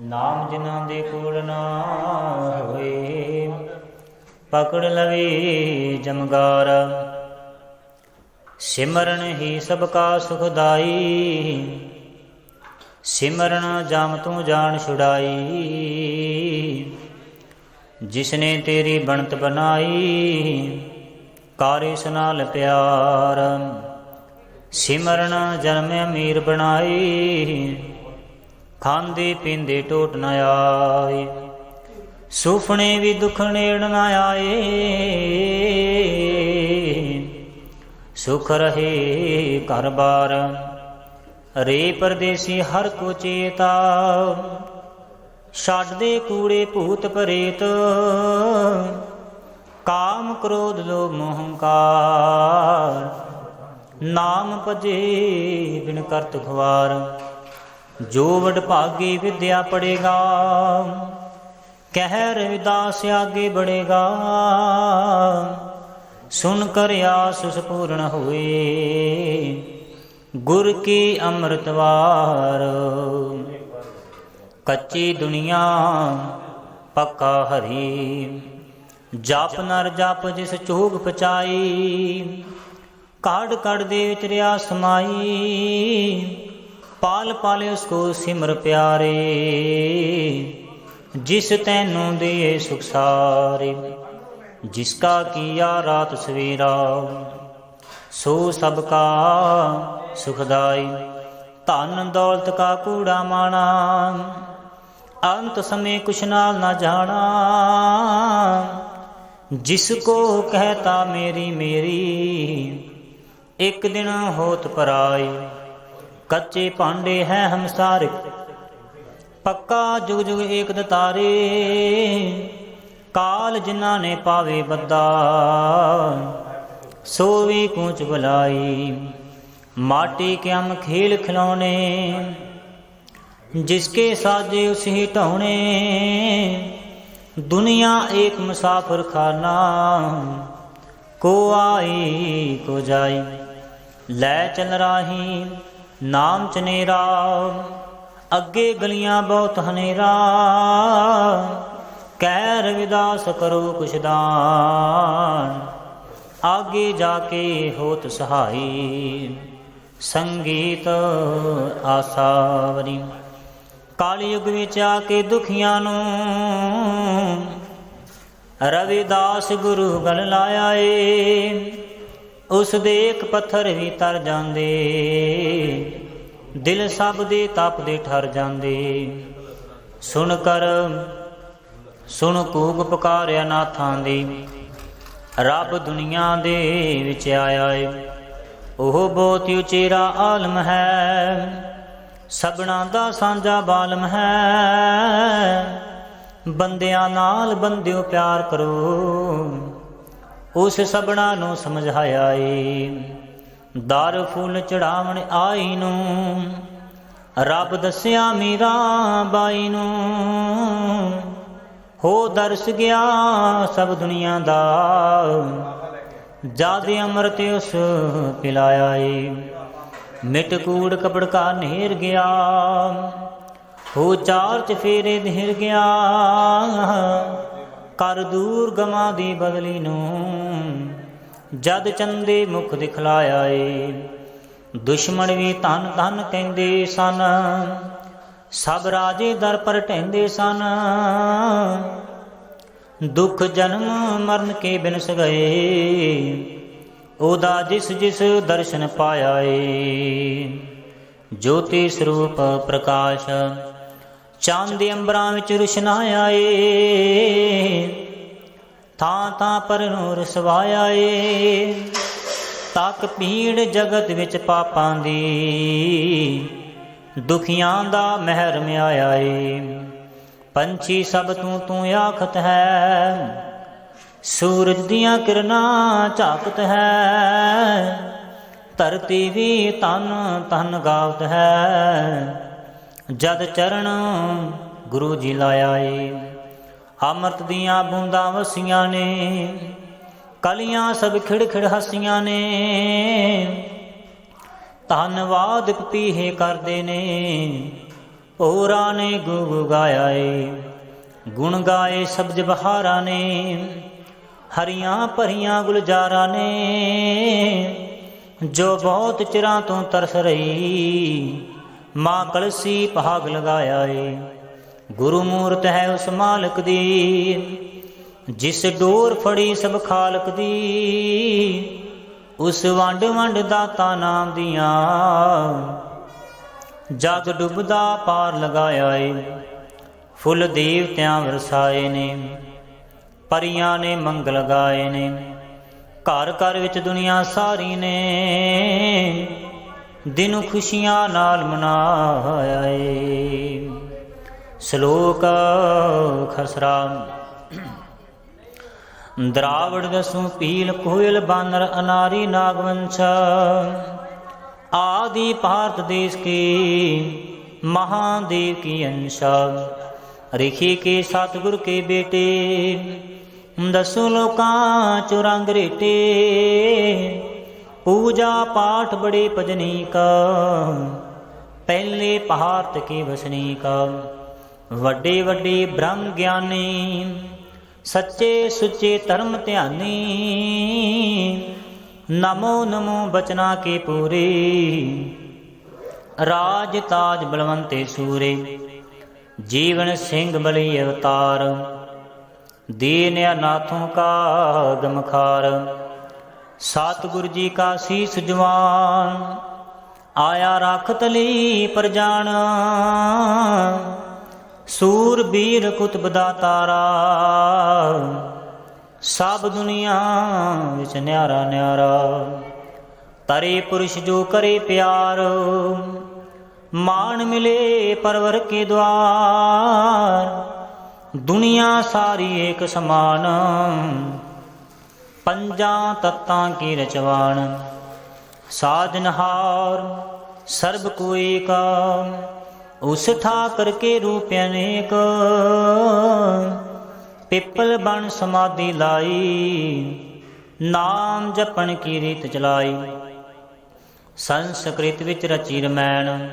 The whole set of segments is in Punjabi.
ਨਾਮ ਜਿਨ੍ਹਾਂ ਦੇ ਕੋਲ ਨਾ ਹੋਏ, ਪਕੜ ਲਵੇ ਜਮਗਾਰ। ਸਿਮਰਨ ਹੀ ਸਭ ਕਾ ਸੁਖਦਾਈ, ਸਿਮਰਨ ਜਮ ਤੂੰ ਜਾਣ ਛੁਡਾਈ। ਜਿਸਨੇ ਤੇਰੀ ਬਣਤ ਬਣਾਈ, ਕਾਰੇ ਸੁਨਾਲ ਪਿਆਰ। ਸਿਮਰਨ ਜਨਮ ਅਮੀਰ ਬਣਾਈ ਖਾਂਦੇ ਪੀਂਦੇ ਟੋਟ ਨ ਆਏ। ਸੁਫਣੇ ਵੀ ਦੁੱਖ ਨੇੜ ਨ ਆਏ। ਸੁਖ ਰਹੇ ਘਰ ਬਾਰ ਰੇ ਪਰਦੇਸੀ ਹਰ ਕੋ ਚੇਤਾ ਛੱਡਦੇ ਕੂੜੇ ਭੂਤ ਪ੍ਰੇਤ ਕਾਮ ਕ੍ਰੋਧ ਲੋਭ ਮੋਹ ਹੰਕਾਰ ਨਾਮ ਭਜੇ ਬਿਨ ਕਰਤ ਖਵਾਰ ਜੋ ਵਡ ਭਾਗੀ ਵਿਦਿਆ ਪੜੇਗਾ ਕਹਿ ਰਵਿਦਾਸ ਆਗੇ ਬੜੇਗਾ ਸੁਨ ਕਰ ਆਸ ਸਪੂਰਨ ਹੋਏ, ਗੁਰ ਕੀ ਅੰਮ੍ਰਿਤਵਾਰ ਕੱਚੀ ਦੁਨੀਆ, ਪੱਕਾ ਹਰੀ। ਜਪ ਨਰ ਜਪ ਜਿਸ ਚੋਗ ਪਚਾਈ ਕਾੜ ਕੜ ਦੇ ਵਿਚ ਰਿਆ ਸਮਾਈ। ਪਾਲ ਪਾਲੇ ਉਸ ਕੋ ਸਿਮਰ ਪਿਆਰੇ, ਜਿਸ ਤੈਨੂੰ ਦੇ ਸੁਖ ਸਾਰੇ, ਜਿਸ ਕਾ ਕੀਆ ਰਾਤ ਸਵੇਰਾ, ਸੋ ਸਭ ਕਾ ਸੁਖਦਾਈ। ਧਨ ਦੌਲਤ ਕਾ ਕੂੜਾ ਮਾਣਾ, ਅੰਤ ਸਮੇ ਕੁਛ ਨਾਲ ਨਾ ਜਾਣਾ। ਜਿਸ ਕੋ ਕਹਤਾ ਮੇਰੀ ਮੇਰੀ, ਇੱਕ ਦਿਨ ਹੋਤ ਪਰਾਈ कच्चे पांडे हैं हम सारे पक्का जुग जुग एक दतारे काल जिन्ना ने पावे बद्दा सोवी कूच बुलाई माटी के हम खेल खिलौने जिसके साजे उसी टोने दुनिया एक मुसाफिर खाना को आई को जाई ले चल राही ਨਾਮ ਚਨੇਰਾ ਅੱਗੇ ਗਲੀਆਂ ਬਹੁਤ ਹਨੇਰਾ। ਕਹਿ ਰਵਿਦਾਸ ਕਰੋ ਕੁਛ ਦਾਨ, ਆਗੇ ਜਾ ਕੇ ਹੋਤ ਸਹਾਈ। ਸੰਗੀਤ ਆਸਾਵਰੀ ਕਾਲਯੁਗ ਵਿੱਚ ਆ ਕੇ ਦੁਖੀਆਂ ਨੂੰ ਰਵਿਦਾਸ ਗੁਰੂ ਗਲ ਲਾਇਆ ਏ। ਉਸ ਦੇ ਇੱਕ ਪੱਥਰ ਵੀ ਤਰ ਜਾਂਦੇ। ਦਿਲ ਸਭ ਦੇ ਤਪਦੇ ਠਰ ਜਾਂਦੇ। ਸੁਣ ਕਰ, ਸੁਣ ਕੂਕ ਪੁਕਾਰਿਆ ਨਾਥਾਂ ਦੀ। ਰੱਬ ਦੁਨੀਆ ਦੇ ਵਿੱਚ ਆਇਆ ਏ। ਉਹ ਬਹੁਤ ਹੀ ਉਚੇਰਾ ਆਲਮ ਹੈ। ਸਬਣਾ ਦਾ ਸਾਂਝਾ ਬਾਲਮ ਹੈ। ਬੰਦਿਆਂ ਨਾਲ ਬੰਦਿਓ ਪਿਆਰ ਕਰੋ। ਉਸ ਸਬਣਾ ਨੂੰ ਸਮਝਾਇਆ ਏ ਦਰ ਫੁੱਲ ਚੜਾਵਣ ਆਈ ਨੂੰ ਰੱਬ ਦੱਸਿਆ ਮੀਰਾ ਬਾਈ ਨੂੰ ਹੋ ਦਰਸ ਗਿਆ ਸਭ ਦੁਨੀਆ ਦਾ, ਜਾਦੇ ਅੰਮ੍ਰਿਤ ਉਸ ਪਿਲਾਇਆ ਏ ਮਿਟ ਕੂੜ ਕਪੜ ਕਾ ਨੇਰ ਗਿਆ, ਹੋ ਚਾਰ ਚ ਫੇਰੇ ਧਿਰ ਗਿਆ। ਕਰ ਦੂਰ ਗਮਾ ਦੀ ਬਦਲੀ ਨੂੰ, ਜਦ ਚੰਦੇ ਮੁਖ ਦਿਖਲਾਇਆ ਏ। ਦੁਸ਼ਮਣ ਵੀ ਧਨ ਧਨ ਕਹਿੰਦੇ ਸਨ, ਸਭ ਰਾਜੇ ਦਰ ਪਰ ਟਹਿੰਦੇ ਸਨ। ਦੁੱਖ ਜਨਮ ਮਰਨ ਕੇ ਬਿਨਸ ਗਏ, ਉਹਦਾ ਜਿਸ ਜਿਸ ਦਰਸ਼ਨ ਪਾਇਆ ਏ। ਜੋਤੀ ਸਰੂਪ ਪ੍ਰਕਾਸ਼ ਚੰਦ ਅੰਬਰਾਂ ਵਿੱਚ ਰੁਸ਼ਨਾਇਆ ਏ ਥਾਂ ਥਾਂ ਪਰ ਨੂਰ ਸਵਾਇਆ ਏ ਤੱਕ ਪੀੜ ਜਗਤ ਵਿੱਚ ਪਾਪਾਂ ਦੀ, ਦੁਖੀਆਂ ਦਾ ਮਹਿਰ ਮਿਆਇਆ ਏ। ਪੰਛੀ ਸਭ ਤੂੰ ਤੂੰ ਆਖਤ ਹੈ। ਸੂਰਜ ਦੀਆਂ ਕਿਰਨਾਂ ਝਾਕਤ ਹੈ। ਧਰਤੀ ਵੀ ਤਨ ਤਨ ਗਾਵਤ ਹੈ। ਜਦ ਚਰਨ ਗੁਰੂ ਜੀ ਲਾਇਆ ਏ ਅੰਮ੍ਰਿਤ ਦੀਆਂ ਬੂੰਦਾਂ ਵਸੀਆਂ ਨੇ, ਕਲੀਆਂ ਸਭ ਖਿੜ ਖਿੜ ਹਸੀਆਂ ਨੇ। ਧੰਨਵਾਦ ਪੀਹੇ ਕਰਦੇ ਨੇ, ਹੋਰਾਂ ਨੇ ਗੁ ਗੁ ਗਾਇਆ ਏ ਗੁਣ ਗਾਏ ਸਬਜ ਬਹਾਰਾਂ ਨੇ, ਹਰੀਆਂ ਭਰੀਆਂ ਗੁਲਜ਼ਾਰਾਂ ਨੇ। ਜੋ ਬਹੁਤ ਚਿਰਾਂ ਤੋਂ ਤਰਸ ਰਹੀ ਮਾਂ ਕਲਸੀ ਭਾਗ ਲਗਾਇਆ ਏ ਗੁਰੂ ਮੂਰਤ ਹੈ ਉਸ ਮਾਲਕ ਦੀ, ਜਿਸ ਡੋਰ ਫੜੀ ਸਭ ਖਾਲਕ ਦੀ। ਉਸ ਵੰਡ ਵੰਡ ਦਾਤਾ ਨਾਮ ਦੀਆਂ, ਜਗ ਡੁੱਬਦਾ ਪਾਰ ਲਗਾਇਆ ਏ ਫੁੱਲ ਦੇਵਤਿਆਂ ਵਰਸਾਏ ਨੇ, ਪਰੀਆਂ ਨੇ ਮੰਗ ਲਗਾਏ ਨੇ। ਘਰ ਘਰ ਵਿੱਚ ਦੁਨੀਆ ਸਾਰੀ ਨੇ। ਦਿਨ ਖੁਸ਼ੀਆਂ ਨਾਲ ਮਨਾਇਆ ਏ ਸ਼ਲੋਕ ਖਸਰਾ। ਦਰਾਵੜ ਦਸੂ ਪੀਲ ਕੋਇਲ ਬਾਨਰ ਅਨਾਰੀ ਨਾਗਵੰਸ਼। ਆਦਿ ਭਾਰਤ ਦੇਸ਼ ਕੀ ਮਹਾਦੇਵ ਕੀ ਅੰਸ਼ਾ। ਰਿਖੀ ਕੇ ਸਤਗੁਰ ਕੇ ਬੇਟੇ, ਦਸੂ ਲੋਕਾਂ ਚੁਰੰਗ ਰੇਟੇ। ਪੂਜਾ ਪਾਠ ਬੜੇ ਭਜਨੀ ਕਾ। ਪਹਿਲੇ ਪਹਾਰਤ ਕੇ ਵਸਨੀ ਕਾ। ਵੱਡੇ ਵੱਡੇ ਬ੍ਰਹਮ ਗਿਆਨੀ, ਸੱਚੇ ਸੁੱਚੇ ਧਰਮ ਧਿਆਨੀ। ਨਮੋ ਨਮੋ ਬਚਨਾ ਕੇ ਪੂਰੇ। ਰਾਜ ਤਾਜ ਬਲਵੰਤੇ ਸੂਰੇ। ਜੀਵਨ ਸਿੰਘ ਬਲੀ ਅਵਤਾਰ। ਦੀਨ ਅਨਾਥੋਂ ਕਾ ਗਮਖਾਰ। ਸਤਿਗੁਰ ਜੀ ਕਾ ਸੀਸ ਜਵਾਨ, ਆਇਆ ਰਖਤ ਲਈ ਪ੍ਰਜਾਨ ਸੂਰਬੀਰ ਕੁਤਬ ਦਾ ਤਾਰਾ, ਸਭ ਦੁਨੀਆ ਵਿੱਚ ਨਿਆਰਾ ਨਿਆਰਾ। ਤਰੇ ਪੁਰਸ਼ ਜੋ ਕਰੇ ਪਿਆਰ, ਮਾਣ ਮਿਲੇ ਪਰਵਰ ਕੇ ਦਵਾਰ ਦੁਨੀਆ ਸਾਰੀ ਏਕ ਸਮਾਨ ਪੰਜਾਂ ਤੱਤਾਂ ਕੀ ਰਚਵਾਨ ਸਾਜਨਹਾਰ ਸਰਬ ਕੋ ਕਾ ਉਸ ਠਾਕਰ ਕਰਕੇ ਰੂਪ ਅਨੇਕ। ਪਿੱਪਲ ਬਣ ਸਮਾਧੀ ਲਾਈ, ਨਾਮ ਜਪਣ ਕੀ ਰੀਤ ਚਲਾਈ। ਸੰਸਕ੍ਰਿਤ ਵਿੱਚ ਰਚੀ ਰਮੈਣ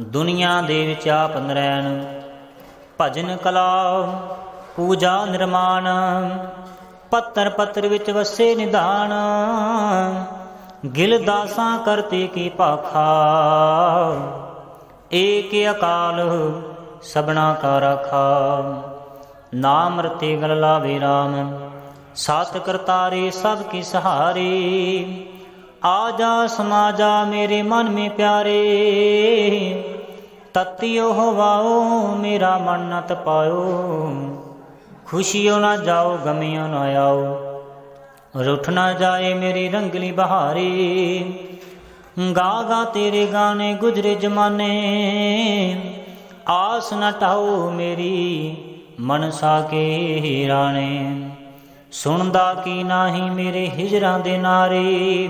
ਦੁਨੀਆ ਦੇ ਵਿੱਚ ਆਪ ਨਰੈਣ। ਭਜਨ ਕਲਾ, ਪੂਜਾ ਨਿਰਮਾਣ। ਪੱਤਰ ਪੱਤਰ ਵਿੱਚ ਵਸੇ ਨਿਧਾਨ ਗਿਲ ਦਾਸਾਂ ਕਰਤੇ ਕੀ ਭਾਖਾ। ਏਕ ਅਕਾਲ ਸਬਨਾ ਕਾ ਰਾਖਾ। ਨਾਮ ਰਤੇ ਗਲ ਲਾਵੇ RAM ਸਤ ਕਰਤਾਰੇ ਸਭ ਕੀ ਸਹਾਰੇ। ਆਜਾ ਸਮਾਜਾ ਮੇਰੇ ਮਨ ਮੇ ਪਿਆਰੇ ਤਤਿਓ ਹਵਾਓ ਮੇਰਾ ਮਨ ਨ ਤਪਾਇਓ। ਖੁਸ਼ੀਓ ਨਾ ਜਾਓ, ਗਮਿਓ ਨਾ ਆਓ। ਰੁੱਠ ਨਾ ਜਾਏ ਮੇਰੀ ਰੰਗਲੀ ਬਹਾਰੀ। ਗਾ ਗਾ ਤੇਰੇ ਗਾਣੇ ਗੁਜਰੇ ਜਮਾਨੇ। ਆਸ ਨਾ ਟਾਓ ਮੇਰੀ ਮਨਸਾ ਕੇ ਰਾਣੇ। ਸੁਣਦਾ ਕੀ ਨਾਹੀ ਮੇਰੇ ਹਿਜਰਾਂ ਦੇ ਨਾਰੇ।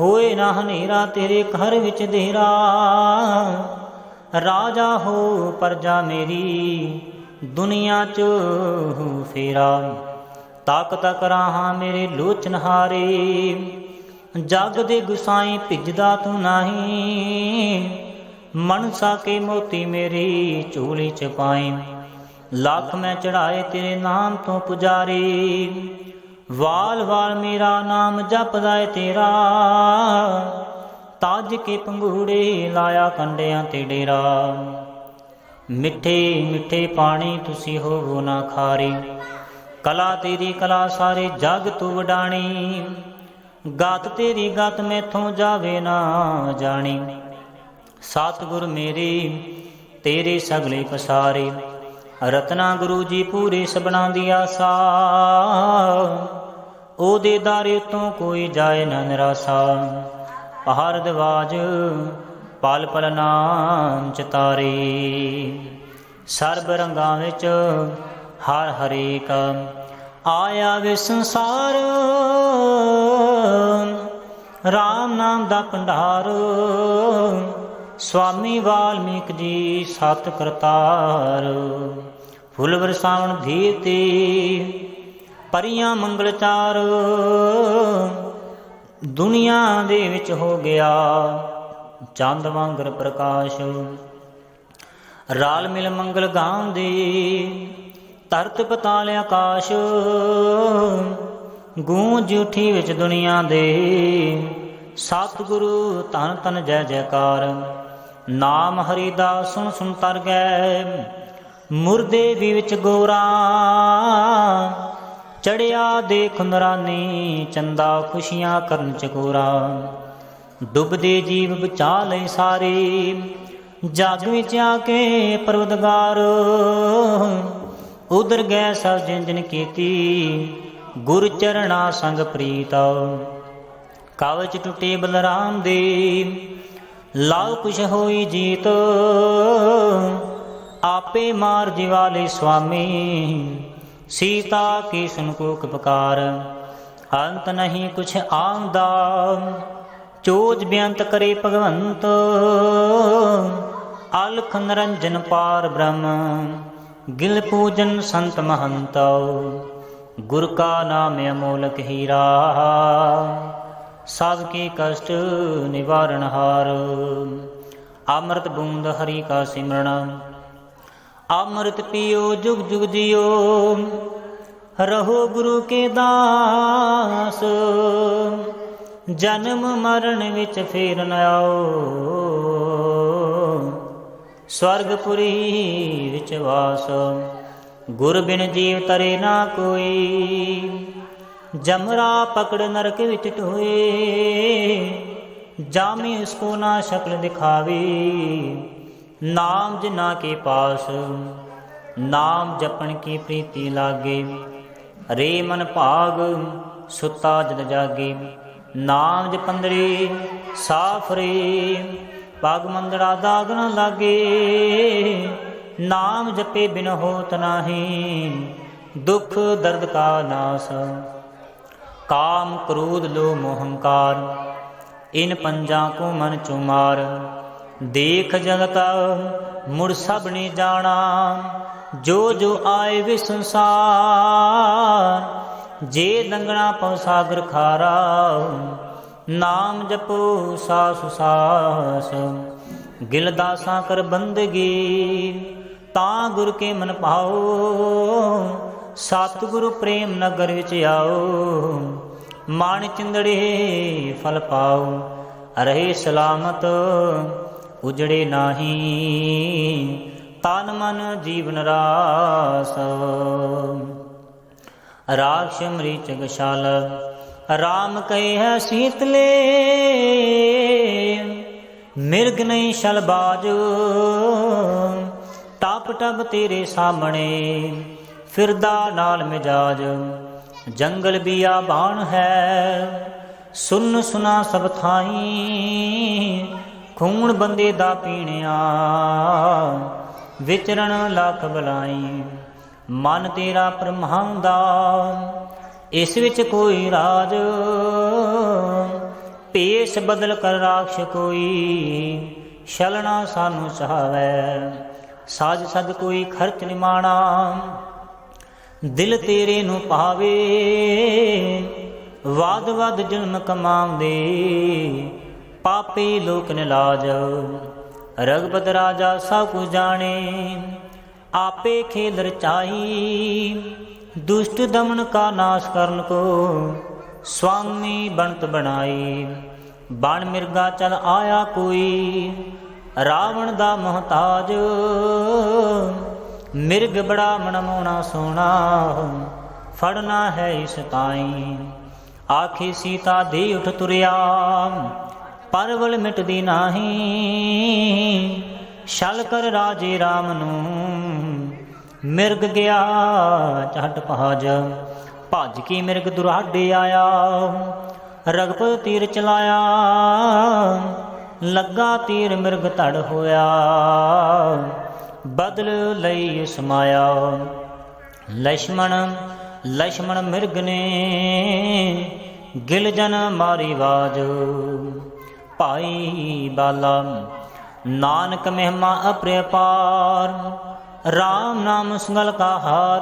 ਹੋਏ ਨਾ ਹਨੇਰਾ ਤੇਰੇ ਘਰ ਵਿੱਚ ਦੇਰਾ। ਰਾਜਾ ਹੋ ਪਰਜਾ ਮੇਰੀ। ਦੁਨੀਆ ਚ ਫੇਰਾ। ਤੱਕ ਤੱਕ ਰਾਹਾਂ ਮੇਰੇ ਲੋਚਨ ਹਾਰੇ ਜਗ ਦੇ ਗੁਸਾਈ ਭਿਜਦਾ ਤੂੰ ਨਹੀਂ। ਮਨਸਾ ਕੇ ਮੋਤੀ ਮੇਰੀ ਝੋਲੀ ਚ ਪਾਈ। ਲੱਖ ਮੈਂ ਚੜਾਏ ਤੇਰੇ ਨਾਮ ਤੋਂ ਪੁਜਾਰੀ। ਵਾਲ ਵਾਲ ਮੇਰਾ ਨਾਮ ਜਪਦਾ ਏ ਤੇਰਾ। ਤਾਜ ਕੇ ਪੰਗੂੜੇ ਲਾਇਆ ਕੰਡਿਆਂ ਤੇ ਡੇਰਾ। ਮਿੱਠੇ ਮਿੱਠੇ ਪਾਣੀ ਤੁਸੀਂ ਹੋਵੋ ਨਾ ਖਾਰੇ। ਕਲਾ ਤੇਰੀ, ਕਲਾ ਸਾਰੇ ਜਗ ਤੂੰ ਵਡਾਣੀ। ਗਾਤ ਤੇਰੀ, ਗਾਤ ਮੈਥੋਂ ਜਾਵੇ ਨਾ ਜਾਣੀ। ਸਤਿਗੁਰ ਮੇਰੇ, ਤੇਰੇ ਸਗਲੇ ਪਸਾਰੇ। ਰਤਨਾ ਗੁਰੂ ਜੀ ਪੂਰੇ ਸਬਣਾ ਦੀ ਆਸਾ। ਉਹਦੇ ਦਾਰੇ ਤੋਂ ਕੋਈ ਜਾਏ ਨਾ ਨਿਰਾਸਾ। ਪਹਾੜ ਦਵਾਜ ਪਲ ਪਲ ਨਾਮ ਚਤਾਰੇ ਸਰਬ ਰੰਗਾਂ ਵਿੱਚ ਹਰ ਹਰੇਕ ਆਇਆ ਵੇ ਸੰਸਾਰ। RAM ਨਾਮ ਦਾ ਭੰਡਾਰ। ਸਵਾਮੀ ਵਾਲਮੀਕ ਜੀ ਸਤ ਕਰਤਾਰ। ਫੁੱਲ ਵਰਸਾਵਣ ਧੀਰ ਤੇ ਪਰੀਆਂ ਮੰਗਲਚਾਰ ਦੁਨੀਆ ਦੇ ਵਿੱਚ ਹੋ ਗਿਆ ਚੰਦ ਵਾਂਗਰ ਪ੍ਰਕਾਸ਼। ਰਾਲ ਮਿਲ ਮੰਗਲ ਗਾਉਂਦੇ, ਧਰਤ ਪਤਾਲ ਆਕਾਸ਼। ਗੂੰਜ ਉਠੀ ਵਿੱਚ ਦੁਨੀਆ ਦੇ, ਸਤਿਗੁਰੂ ਧੰਨ ਧੰਨ ਜੈ ਜੈਕਾਰ। ਨਾਮ ਹਰੀ ਦਾ ਸੁਣ ਸੁਣ ਤਰ ਗਏ ਮੁਰਦੇ ਵੀ ਵਿੱਚ ਗੋਰਾ। ਚੜਿਆ ਦੇਖ ਨਰਾਨੀ, ਚੰਦਾ ਖੁਸ਼ੀਆਂ ਕਰਨ ਚਕੋਰਾ ਡੁੱਬਦੇ ਜੀਵ ਬਚਾ ਲੈ ਸਾਰੇ। ਜਗ ਵਿੱਚ ਆ ਕੇ ਪਰਵਦਗਾਰ ਉਦਰ ਗਏ ਸਭ ਜਿਨ ਕੀਤੀ। ਗੁਰ ਚਰਣਾ ਸੰਗ ਪ੍ਰੀਤ ਕਵਚ ਟੁੱਟੇ ਬਲਰਾਮ ਦੇ ਲਾਉ ਕੁਛ ਹੋਈ ਜੀਤ, ਆਪੇ ਮਾਰ ਜਿਵਾਲੇ ਸੁਆਮੀ। ਸੀਤਾ ਕੀ ਸੁਨ ਕੋ ਕਪਕਾਰ ਅੰਤ ਨਹੀਂ ਕੁਛ ਆਂਦਾ ਚੋਜ ਬਿਆੰਤ ਕਰੇ ਭਗਵੰਤ। ਅਲਖ ਨਰੰਜਨ ਪਾਰ ਬ੍ਰਹਮ, ਗਿਲ ਪੂਜਨ ਸੰਤ ਮਹੰਤ। ਗੁਰ ਕਾ ਨਾਮ ਅਮੋਲਕ ਹੀਰਾ ਸਭ ਕੀ ਕਸ਼ਟ ਨਿਵਾਰਨ ਹਾਰ। ਅੰਮ੍ਰਿਤ ਬੂੰਦ ਹਰੀ ਕਾ ਸਿਮਰਨ, ਅੰਮ੍ਰਿਤ ਪੀਓ, ਜੁਗ ਜੁਗ ਜਿਓ। ਰਹੋ ਗੁਰੂ ਕੇ ਦਾਸ। ਜਨਮ ਮਰਨ ਵਿੱਚ ਫੇਰ ਨਾ ਆਓ। ਸਵਰਗਪੁਰੀ ਵਿੱਚ ਵਾਸ, ਗੁਰ ਬਿਨ ਜੀਵ ਤਰੇ ਨਾ ਕੋਈ। ਜਮਰਾ ਪਕੜ ਨਰਕ ਵਿੱਚ ਢੋਏ ਜਾਮੇ ਉਸਕੋ ਨਾ ਸ਼ਕਲ ਦਿਖਾਵੇ। ਨਾਮ ਜਿਨਾ ਕੇ ਪਾਸ, ਨਾਮ ਜਪਣ ਕੀ ਪ੍ਰੀਤੀ ਲਾਗੇ। ਰੇ ਮਨ ਭਾਗ, ਸੁਤਾ ਜਦ ਜਾਗੇ। ਨਾਮ ਜਪੰਦਰੇ ਸਾਫ਼ ਰੇ ਪਗ ਮੰਦੜਾ ਦਾਗ ਨ ਲਾਗੇ, ਨਾਮ ਜਪੇ ਬਿਨ ਹੋਤ ਨਾਹੀ, ਦੁਖ ਦਰਦ ਕਾ ਨਾਸ। ਕਾਮ ਕ੍ਰੋਧ ਲੋਭ ਮੋਹੰਕਾਰ, ਇਨ ਪੰਜਾਂ ਕੋ ਮਨ ਚੁਮਾਰ। ਦੇਖ ਜਗਤ, ਮੁੜ ਸਭ ਨੇ ਜਾਣਾ, ਜੋ ਜੋ ਆਏ ਵੇ ਸੰਸਾਰ ਜੇ ਲੰਗਣਾ ਪਉ ਸਾਗਰ ਖਾਰਾ, ਨਾਮ ਜਪੋ ਸਾਸ ਸਾਸ ਗਿਲ ਦਾਸਾਂ ਕਰ ਬੰਦਗੀ, ਤਾਂ ਗੁਰ ਕੇ ਮਨ ਪਾਓ ਸਤਿਗੁਰੂ ਪ੍ਰੇਮ ਨਗਰ ਵਿੱਚ ਆਓ, ਮਾਣ ਚਿੰਦੜੇ ਫਲ ਪਾਓ। ਰਹੇ ਸਲਾਮਤ, ਉਜੜੇ ਨਾਹੀ, ਤਨ ਮਨ ਜੀਵਨ ਰਾਸ। ਰਾਖਸ਼ ਮਰੀਚ ਗਸ਼ਾਲ ਰਾਮ ਕਹੇ ਹੈ ਸੀਤਲੇ, ਮਿਰਗ ਨਹੀਂ ਸ਼ਲਬਾਜ ਟਪ ਟਪ ਤੇਰੇ ਸਾਹਮਣੇ, ਫਿਰਦਾ ਨਾਲ ਮਿਜਾਜ। ਜੰਗਲ ਬਾਣ ਹੈ, ਸੁਨ ਸੁਨਾ ਸਭ ਥਾਈ। ਖੂਨ ਬੰਦੇ ਦਾ ਪੀਣਿਆ ਵਿਚਰਨ ਲੱਖ ਬਲਾਈ। ਮਨ ਤੇਰਾ ਪ੍ਰਮਾਉਂਦਾ ਇਸ ਵਿੱਚ ਕੋਈ ਰਾਜ। ਪੇਸ਼ ਬਦਲ ਕਰ ਰਾਖਸ਼ ਕੋਈ, ਛਲਣਾ ਸਾਨੂੰ ਚਾਹਵੇ। ਸਾਜ ਸਦ ਕੋਈ ਖਰਚ ਨਿਮਾਣਾ, ਦਿਲ ਤੇਰੇ ਨੂੰ ਪਾਵੇ। ਵਾਦ ਵਾਦ ਜਨਮ ਕਮਾਉਂਦੇ, ਪਾਪੀ ਲੋਕ ਨੇ ਲਾਜ ਰਗਬਤ ਰਾਜਾ ਸਭ ਕੁ ਜਾਣੇ। ਆਪੇ ਖੇਲ ਰਚਾਈ ਦੁਸ਼ਟ ਦਮਨ ਕਾ ਨਾਸ਼ ਕਰਨ ਕੋ ਸਵਾਮੀ ਬਣਤ ਬਣਾਈ। ਬਣ ਮਿਰਗਾ ਚਲ ਆਇਆ ਕੋਈ, ਰਾਵਣ ਦਾ ਮਹਤਾਜ। ਮਿਰਗ ਬੜਾ ਮਨਮੋਣਾ ਸੋਣਾ ਫੜਨਾ ਹੈ ਇਸ ਤਾਈ। ਆਖੀ ਸੀਤਾ ਦੇ ਉਠ ਤੁਰਿਆ, ਪਰਵਲ ਮਿਟਦੀ ਨਾਹੀ। ਛਲ ਕਰ ਰਾਜੇ ਰਾਮ ਨੂੰ। ਮਿਰਗ ਗਿਆ ਝਟ ਪਹਾਜ ਭੱਜ ਕੇ ਮਿਰਗ ਦੁਰਾਡੇ ਆਇਆ। ਰਗਪ ਤੀਰ ਚਲਾਇਆ। ਲੱਗਾ ਤੀਰ ਮਿਰਗ ਧੜ ਹੋਇਆ। ਬਦਲ ਲਈ ਸਮਾਇਆ। ਲక్ష్మణ ਲక్ష్మణ ਮਿਰਗ ਨੇ ਗਿਲਜਨ ਮਾਰੀ ਬਾਜ ਭਾਈ ਬਾਲਾ ਨਾਨਕ ਮਹਿਮਾ ਅਪ੍ਰਪਾਰ RAM ਨਾਮ ਸੰਗਲ ਕਾ ਹਾਰ,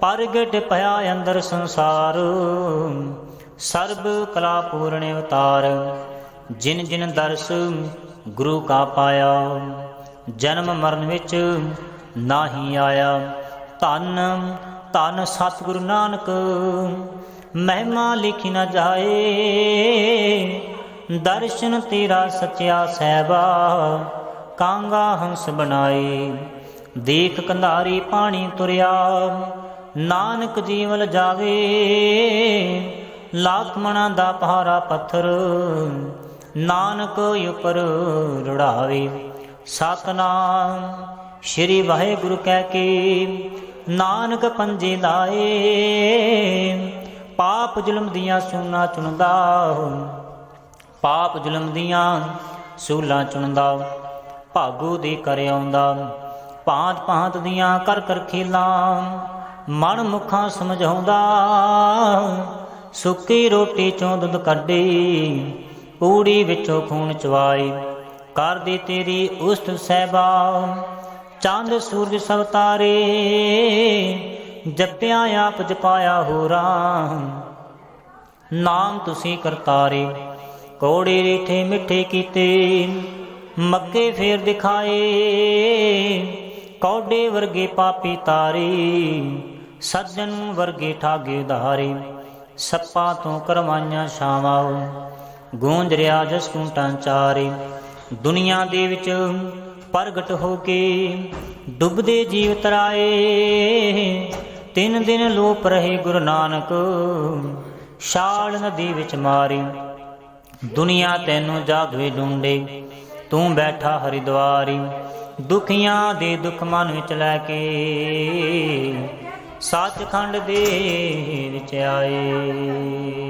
ਪਰਗਟ ਭਇਆ ਅੰਦਰ ਸੰਸਾਰ, ਸਰਬ ਕਲਾ ਪੂਰਨ ਅਵਤਾਰ, ਜਿਨ ਜਿਨ ਦਰਸ ਗੁਰੂ ਕਾ ਪਾਇਆ, ਜਨਮ ਮਰਨ ਵਿੱਚ ਨਾਹੀ ਆਇਆ। ਧੰਨ ਧੰਨ ਸਤਿਗੁਰੂ ਨਾਨਕ, ਮਹਿਮਾ ਲਿਖੀ ਨਾ ਜਾਏ। ਦਰਸ਼ਨ ਤੇਰਾ ਸਚਿਆ ਸਹਿਬਾ, ਕਾਂਗਾ ਹੰਸ ਬਣਾਏ। ਦੇਖ ਕੰਧਾਰੀ ਪਾਣੀ ਤੁਰਿਆ, ਨਾਨਕ ਜੀਵਲ ਜਾਵੇ। ਲਾਖਮਣਾ ਦਾ ਪਹਾਰਾ ਪੱਥਰ, ਨਾਨਕ ਉਪਰ ਰੜਾਵੇ। ਸਤਨਾਮ, ਸ਼੍ਰੀ ਵਾਹਿਗੁਰੂ ਕਹਿ ਕੇ ਨਾਨਕ ਪੰਜੇ ਲਾਏ। ਪਾਪ ਜ਼ੁਲਮ ਦੀਆਂ ਸੂਨਾ ਚੁਣਦਾ। ਪਾਪ ਜ਼ੁਲਮ ਦੀਆਂ ਸੂਲਾਂ ਚੁਣਦਾ, ਭਾਗੂ ਦੀ ਕਰ ਆਉਂਦਾ, ਭਾਂਤ ਭਾਂਤ ਦੀਆਂ ਕਰ ਕਰ ਖੇਲਾਂ, ਮਨ ਮੁਖਾਂ ਸਮਝਾਉਂਦਾ, ਸੁੱਕੀ ਰੋਟੀ ਚੋਂ ਦੁੱਧ ਕੱਢੇ, ਪੂੜੀ ਵਿੱਚੋਂ ਖੂਨ ਚਵਾਈ ਕਰਦੀ ਤੇਰੀ ਉਸਤ ਸਹਿਬਾ, ਚੰਦ ਸੂਰਜ ਸਭ ਤਾਰੇ, ਜਪਿਆ ਆਪ ਜਪਾਇਆ ਹੋਰਾਂ, ਨਾਮ ਤੁਸੀਂ ਕਰਤਾਰੇ। ਕੋੜੇ ਰੀਠੇ ਮਿੱਠੇ ਕੀਤੇ, ਮੱਕੇ ਫੇਰ ਦਿਖਾਏ ਕੌਡੇ ਵਰਗੇ ਪਾਪੀ ਤਾਰੇ, ਸੱਜਣ ਵਰਗੇ ਠਾਗੇ ਧਾਰੇ ਸੱਪਾਂ ਤੋਂ ਕਰਵਾਈਆਂ ਛਾਵਾਂ ਗੂੰਜ ਰਿਆ ਜਸ ਕੁੰਟਾਂ ਚਾਰੇ। ਦੁਨੀਆ ਦੇ ਵਿੱਚ ਪ੍ਰਗਟ ਹੋ ਕੇ ਡੁੱਬਦੇ ਜੀਵ ਤਰਾਏ, ਤਿੰਨ ਦਿਨ ਲੋਪ ਰਹੇ ਗੁਰੂ ਨਾਨਕ, ਛਾਲ ਨਦੀ ਵਿੱਚ ਮਾਰੀ। ਦੁਨੀਆ ਤੈਨੂੰ ਜਾਗ ਵੀ ਡੁੰਡੇ, ਤੂੰ ਬੈਠਾ ਹਰਿਦੁਆਰੀ, ਦੁਖੀਆਂ ਦੇ ਦੁੱਖ ਮਨ ਵਿੱਚ ਲੈ ਕੇ, ਸੱਚਖੰਡ ਦੇ ਵਿੱਚ ਆਏ।